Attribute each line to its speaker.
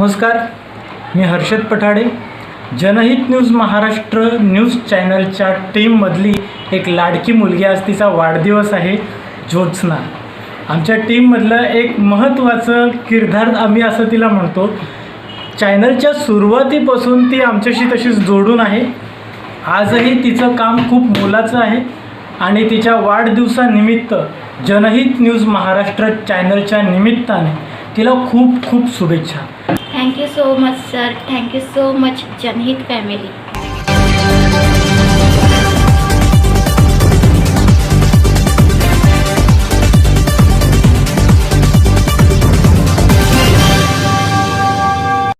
Speaker 1: नमस्कार मी हर्षद पठाडे. जनहित news Maharashtra news चॅनलच्या टीममधली एक लाडकी मुलगी आज तिचा वाढदिवस आहे ज्योत्स्ना. आमच्या टीममधलं एक महत्त्वाचं किरदार आम्ही असं तिला म्हणतो चॅनलच्या सुरुवातीपासून ती आमच्याशी तशीच जोडून आहे. आजही तिचं काम खूप मोलाचं आहे आणि तिच्या वाढदिवसानिमित्त जनहित न्यूज महाराष्ट्र चॅनलच्या निमित्ताने तिला खूप खूप शुभेच्छा.
Speaker 2: Thank you so much sir thank you so much जनहित फॅमिली